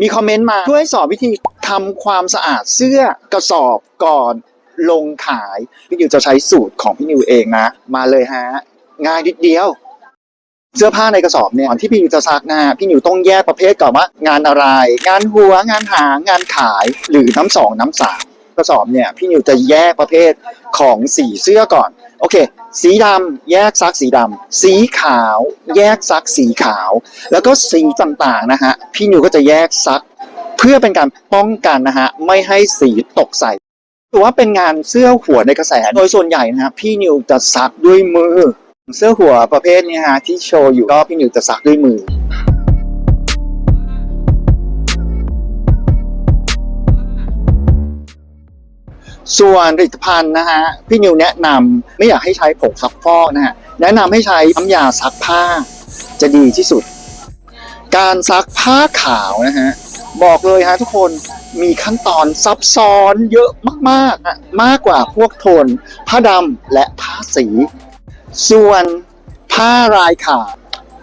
มีคอมเมนต์มาช่วยสอนวิธีทำความสะอาดเสื้อกระสอบก่อนลงขาย พี่นิวจะใช้สูตรของพี่นิวเองนะ มาเลยฮะ ง่ายนิดเดียว เสื้อผ้าในกระสอบเนี่ยก่อนที่พี่นิวจะซักนะฮะพี่นิวต้องแยกประเภทก่อนว่างานอะไร งานหัว งานหาง งานขาย หรือน้ำสองน้ำสามกระสอบเนี่ยพี่นิวจะแยกประเภทของสีเสื้อก่อน โอเค สีดำแยกซักสีดำสีขาวแยกซักสีขาว แล้วก็สีต่างๆนะฮะพี่นิวก็จะแยกซัก เพื่อเป็นการป้องกันนะฮะไม่ให้สีตกใส่ถือว่าเป็นงานเสื้อหัวในกระแสโดยส่วนใหญ่นะฮะพี่นิวจะซักด้วยมือ เสื้อหัวประเภทนี้ฮะที่โชว์อยู่ก็พี่นิวจะซักด้วยมือ ส่วนผลิตภัณฑ์นะฮะพี่นิวแนะนำไม่อยากให้ใช้ผงซักฟอกนะฮะแนะนำให้ใช้น้ำยาซักผ้า จะดีที่สุด การซักผ้าขาวนะฮะบอกเลยฮะทุกคนมีขั้นตอนซับซ้อนเยอะมากๆอะมากกว่าพวกโทนผ้าดำและผ้าสี ส่วนผ้ารายขาด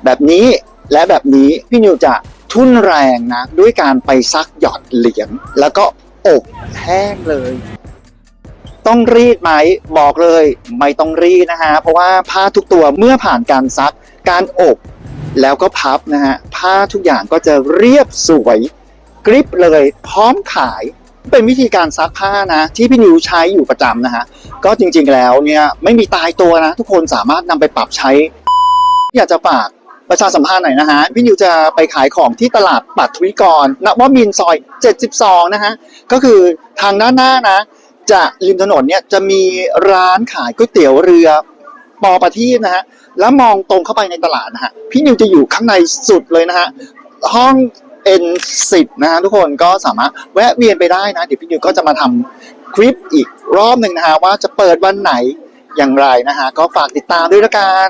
แบบนี้และแบบนี้พี่นิวจะทุ่นแรงนะ ด้วยการไปซักหยอดเหรียญแล้วก็อบแห้งเลย ต้องรีดไหมบอกเลย ไม่ต้องรีดนะฮะเพราะว่าผ้าทุกตัวเมื่อผ่านการซักการอบแล้วก็พับนะฮะผ้าทุกอย่างก็จะเรียบสวยกริบเลยพร้อมขายเป็นวิธีการซักผ้านะ ที่พี่นิวใช้อยู่ประจำนะฮะก็จริงๆแล้วเนี่ยไม่มีตายตัวนะ ทุกคนสามารถนำไปปรับใช้ อยากจะฝากประชาสัมพันธ์หน่อยนะฮะพี่นิวจะไปขายของที่ตลาดปัทวิกรนวมินทร์ซอย 72 นะฮะก็คือทางด้านหน้านะ จะริมถนนเนี่ยจะมีร้านขายก๋วยเตี๋ยวเรือปอประทีปนะฮะแล้วมองตรงเข้าไปในตลาดนะฮะพี่นิวจะอยู่ข้างในสุดเลยนะฮะห้อง N10 นะฮะทุกคนก็สามารถแวะเวียนไปได้นะเดี๋ยวพี่นิวก็จะมาทำคลิปอีกรอบหนึ่งนะฮะว่าจะเปิดวันไหนอย่างไรนะฮะก็ฝากติดตามด้วยละกัน